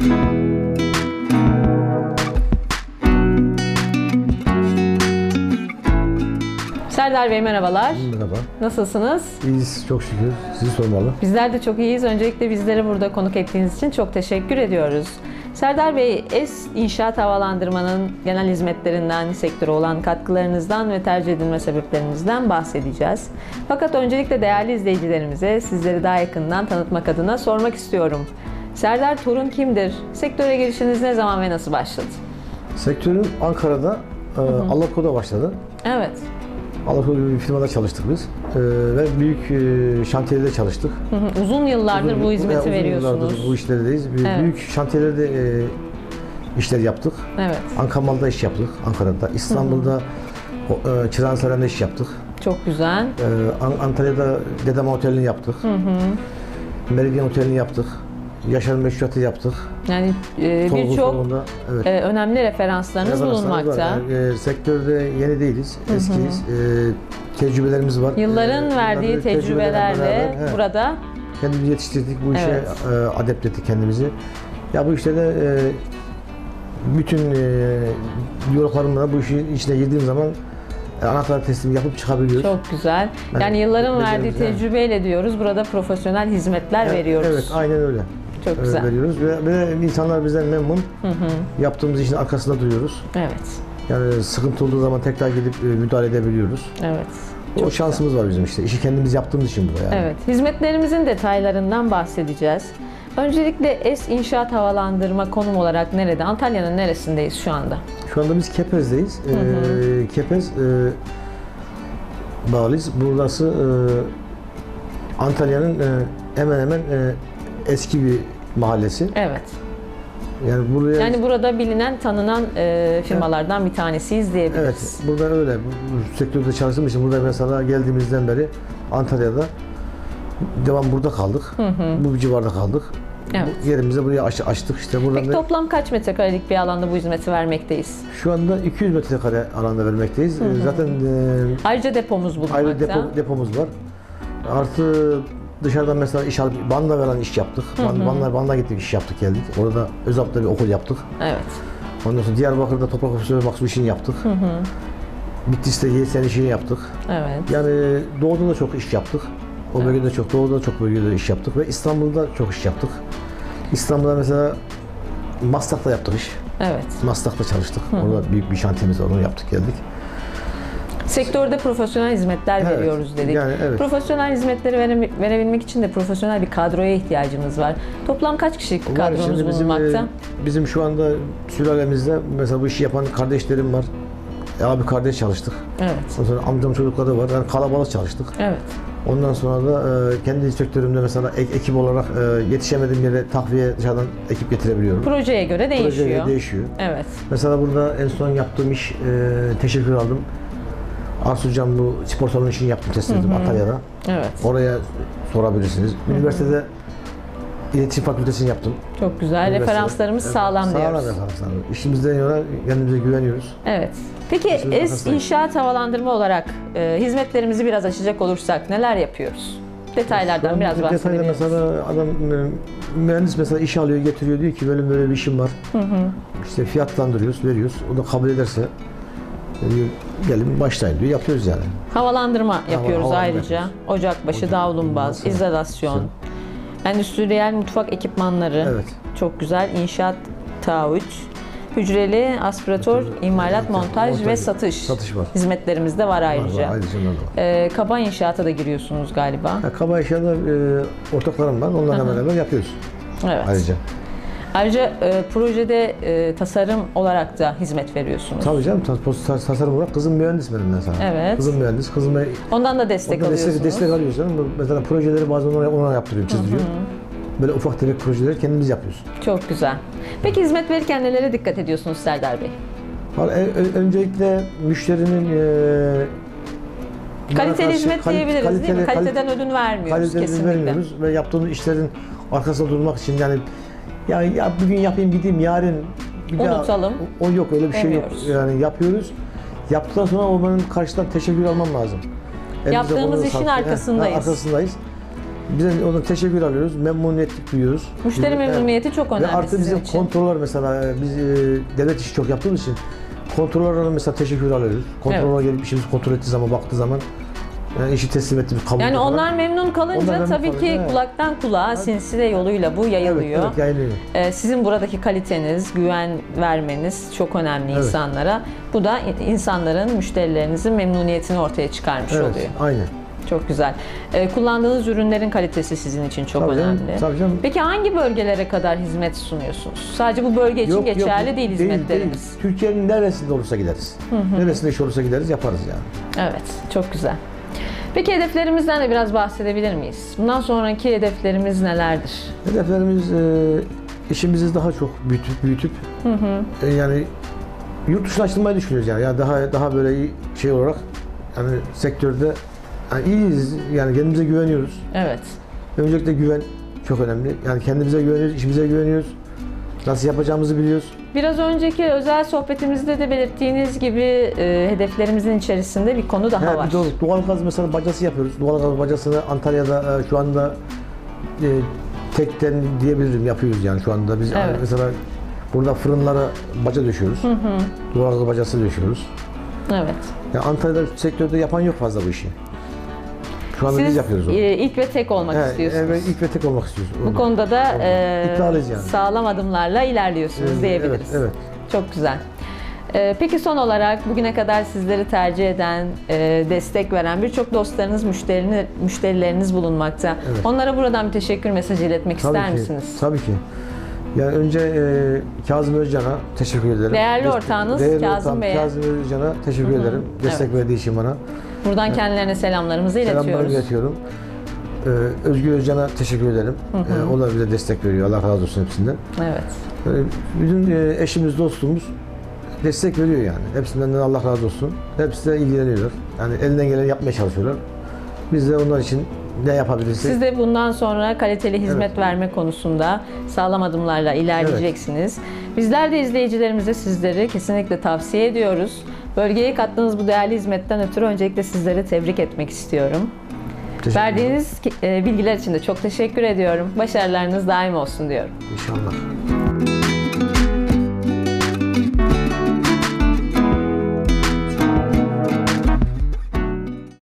Serdar Bey merhabalar. Merhaba. Nasılsınız? İyiyiz çok şükür. Sizi sormalı. Bizler de çok iyiyiz. Öncelikle bizleri burada konuk ettiğiniz için çok teşekkür ediyoruz. Serdar Bey, ES İnşaat Havalandırma'nın genel hizmetlerinden, sektöre olan katkılarınızdan ve tercih edilme sebeplerinizden bahsedeceğiz. Fakat öncelikle değerli izleyicilerimize sizleri daha yakından tanıtmak adına sormak istiyorum. Serdar Torun kimdir? Sektöre girişiniz ne zaman ve nasıl başladı? Sektörün Ankara'da e, Alako'da başladı. Evet. Alako gibi bir firmada çalıştık biz. E, ve büyük e, şantiyede çalıştık. Hı hı. Uzun yıllardır Uzun- bu hizmeti e, uzun veriyorsunuz. yıllardır bu işlerdeyiz. Bir- Evet. Büyük şantiyelerde e, işler yaptık. Evet. Ankamal'da iş yaptık, Ankara'da. İstanbul'da o, e, iş yaptık. Çok güzel. E, An- Antalya'da Dedem Oteli'ni yaptık. Meridyen Oteli'ni yaptık. Yaşar Meşruat'ı yaptık. Yani e, birçok evet. e, önemli referanslarınız Referanslarımız bulunmakta. var. Yani, e, sektörde yeni değiliz, eskiyiz. E, tecrübelerimiz var. Yılların E, verdiği tecrübelerle tecrübelerle beraber, he, burada kendimizi yetiştirdik, bu işe Evet. e, adept ettik kendimizi. Ya bu işte de e, bütün e, diyaloglarımla bu işin içine girdiğim zaman e, anahtar teslim yapıp çıkabiliyoruz. çok güzel. Yani yılların verdiği becerimiz yani. tecrübeyle diyoruz. Burada profesyonel hizmetler Evet, veriyoruz. Evet, aynen öyle. Çok E, güzel. veriyoruz ve, ve insanlar bizden memnun. Yaptığımız işin arkasında duruyoruz. Evet. Yani sıkıntı olduğu zaman tekrar gidip e, müdahale edebiliyoruz. Evet. O Çok şansımız var bizim işte. İşi kendimiz yaptığımız için bu yani. Evet. Hizmetlerimizin detaylarından bahsedeceğiz. Öncelikle S İnşaat Havalandırma konum olarak nerede? Antalya'nın neresindeyiz şu anda? Şu anda biz Kepez'deyiz. Ee, Kepez e, bağlıyız. Burası e, Antalya'nın e, hemen hemen e, eski bir mahallesi. Evet. Yani buraya Yani burada bilinen, tanınan e, firmalardan bir tanesiyiz diyebiliriz. evet burada öyle. Bu, sektörde çalıştığım için burada mesela geldiğimizden beri Antalya'da devam burada kaldık. Bu civarda kaldık. Evet. Bu yerimizi buraya aç- açtık işte. Buradan Peki da- toplam kaç metrekarelik bir alanda bu hizmeti vermekteyiz? şu anda 200 metrekare alanda vermekteyiz. Ee, Zaten e, Ayrıca depomuz bulunmakta. Ayrı depo, depomuz var. Artı dışarıdan mesela iş alıp Van'la veren iş yaptık. Van, Van'la, Van'la gittik iş yaptık geldik. Orada Özap'ta bir okul yaptık. Evet. Ondan sonra Diyarbakır'da toprak ofisörü maksul işini yaptık. Bitlis'te YSN işini yaptık. Evet. Yani Doğu'da da çok iş yaptık. O bölgede çok, Doğu'da da çok bölgede iş yaptık ve İstanbul'da çok iş yaptık. İstanbul'da mesela Maslak'ta yaptık iş. Evet. Maslak'ta çalıştık. Orada büyük bir şantiyemiz var, onu yaptık geldik. Sektörde profesyonel hizmetler Evet, veriyoruz dedik. yani evet. Profesyonel hizmetleri vere- verebilmek için de profesyonel bir kadroya ihtiyacımız var. Toplam kaç kişilik bir kadromuz şimdi bizim, bulunmakta? e, bizim şu anda sülalemizde mesela bu işi yapan kardeşlerim var. E, abi kardeş çalıştık. Evet. Ondan sonra amcam çocukları var. Yani kalabalık çalıştık. Evet. Ondan sonra da e, kendi sektörümde mesela ek- ekip olarak e, yetişemediğim yere takviye dışarıdan ekip getirebiliyorum. Projeye göre değişiyor. Projeye göre değişiyor. Evet. Mesela burada en son yaptığım iş, e, teşekkür aldım. Arsucan bu spor salonu işini yaptım, test ettim Antalya'da. Evet. Oraya sorabilirsiniz. Üniversitede iletişim fakültesini yaptım. Çok güzel. Üniversitede. Referanslarımız Evet, sağlam Sağlam diyoruz. referanslar. İşimizden yana kendimize güveniyoruz. Evet. Peki es inşaat havalandırma olarak e, hizmetlerimizi biraz açacak olursak neler yapıyoruz? Detaylardan biraz Detayda bahsedebiliriz. mesela adam e, mühendis mesela iş alıyor getiriyor diyor ki böyle böyle bir işim var. İşte fiyatlandırıyoruz, veriyoruz. O da kabul ederse gelin başlayın diyor. Yapıyoruz yani. Havalandırma yapıyoruz havalandırma ayrıca. Ocakbaşı, Ocak- davlumbaz, izolasyon, endüstriyel mutfak ekipmanları. Evet. Çok güzel. İnşaat, taahhüt, hücreli aspiratör, imalat, Evet, montaj, montaj, ve satış. satış var. Hizmetlerimiz de var ayrıca. var, ayrıca var. Ee, kaba inşaata da giriyorsunuz galiba. Ya, kaba inşaatda e, ortaklarım var. Onlarla beraber yapıyoruz Evet. ayrıca. Ayrıca e, projede e, tasarım olarak da hizmet veriyorsunuz. Tabii canım tas- tas- tas- tasarım olarak kızım mühendis benim mesela. Evet. Kızım mühendis. Kızıma Ondan da destek Ondan alıyorsunuz. destek, destek alıyoruz canım. Mesela projeleri bazen ona, ona yaptırıyorum, çizdiriyor. Böyle ufak tefek projeleri kendimiz yapıyoruz. Çok güzel. Peki hizmet verirken nelere dikkat ediyorsunuz Serdar Bey? Ö- öncelikle müşterinin e, Kaliteli karşı hizmet kal- diyebiliriz değil mi? kaliteli- Kaliteden ödün vermiyoruz kaliteli kesinlikle. vermiyoruz ve yaptığımız işlerin arkasında durmak için yani ya, ya bugün yapayım gideyim yarın bir daha- Unutalım. o, yok öyle bir şey yok. Demiyoruz. Yani yapıyoruz. Yaptıktan sonra o benim karşıdan teşekkür almam lazım. Elimize Yaptığımız işin sağlık. arkasındayız. Ha, arkasındayız. Biz de ona teşekkür alıyoruz, memnuniyetlik duyuyoruz. Müşteri Biz- memnuniyeti çok Ve önemli artı sizin bizim için. kontroller mesela biz e, devlet işi çok yaptığımız için kontrollerden mesela teşekkür alıyoruz. Kontroller gelip işimizi kontrol ettiği zaman baktığı zaman yani işi teslim ettiğimiz kabul Yani onlar memnun kalınca Onlar memnun tabii ki kalınca, evet. kulaktan kulağa sinsile yoluyla bu evet, yayılıyor. evet yayılıyor. Ee, Sizin buradaki kaliteniz, güven vermeniz çok önemli Evet. insanlara. Bu da insanların, müşterilerinizin memnuniyetini ortaya çıkarmış Evet, oluyor. aynen. Çok güzel. Ee, kullandığınız ürünlerin kalitesi sizin için çok Tabii canım, önemli. tabii canım. Peki hangi bölgelere kadar hizmet sunuyorsunuz? Sadece bu bölge için geçerli değil hizmetlerimiz. değil. Türkiye'nin neresinde olursa gideriz. Neresinde iş olursa gideriz yaparız yani. Evet, çok güzel. Peki hedeflerimizden de biraz bahsedebilir miyiz? Bundan sonraki hedeflerimiz nelerdir? Hedeflerimiz e, işimizi daha çok büyütüp büyütüp e, yani yurt dışına açılmayı düşünüyoruz yani. yani daha daha böyle şey olarak yani sektörde yani iyiyiz yani kendimize güveniyoruz. Evet. Öncelikle güven çok önemli. Yani kendimize güveniyoruz, işimize güveniyoruz. Nasıl yapacağımızı biliyoruz. Biraz önceki özel sohbetimizde de belirttiğiniz gibi e, hedeflerimizin içerisinde bir konu daha var. bir. Doğal gaz mesela bacası yapıyoruz. Doğal gaz bacasını Antalya'da e, şu anda e, tekten diyebilirim yapıyoruz yani şu anda. Biz Evet. mesela burada fırınlara baca döşüyoruz. Doğal gaz bacası döşüyoruz. Evet. Yani Antalya'da sektörde yapan yok fazla bu işi. Şu anda biz Siz yapıyoruz onu. e, ilk ve tek olmak He, istiyorsunuz. evet, ilk ve tek olmak istiyoruz. Bu konuda da e, İddialıyız yani. sağlam adımlarla ilerliyorsunuz Evet, diyebiliriz. Evet, evet. Çok güzel. E, peki son olarak bugüne kadar sizleri tercih eden, e, destek veren birçok dostlarınız, müşterini, müşterileriniz bulunmakta. Evet. Onlara buradan bir teşekkür mesajı iletmek ister Tabii ki, misiniz? Tabii ki. Yani önce e, Kazım Özcan'a teşekkür ederim. Değerli Destek- ortağınız değerli Kazım ortağım Bey'e. Kazım Özcan'a teşekkür ederim. Destek verdiği için bana. Buradan kendilerine selamlarımızı Selamlarımı iletiyoruz. iletiyorum. Ee, Özgür Özcan'a teşekkür ederim. Ee, o da bize destek veriyor. Allah razı olsun hepsinden. Evet. Ee, bütün e, eşimiz, dostumuz destek veriyor yani. Hepsinden de Allah razı olsun. Hepsi de ilgileniyorlar. Yani elinden geleni yapmaya çalışıyorlar. Biz de onlar için ne yapabilirsek Siz de bundan sonra kaliteli hizmet verme konusunda sağlam adımlarla ilerleyeceksiniz. Bizler de izleyicilerimize sizleri kesinlikle tavsiye ediyoruz. Bölgeye kattığınız bu değerli hizmetten ötürü öncelikle sizleri tebrik etmek istiyorum. Verdiğiniz e, bilgiler için de çok teşekkür ediyorum. Başarılarınız daim olsun diyorum. İnşallah.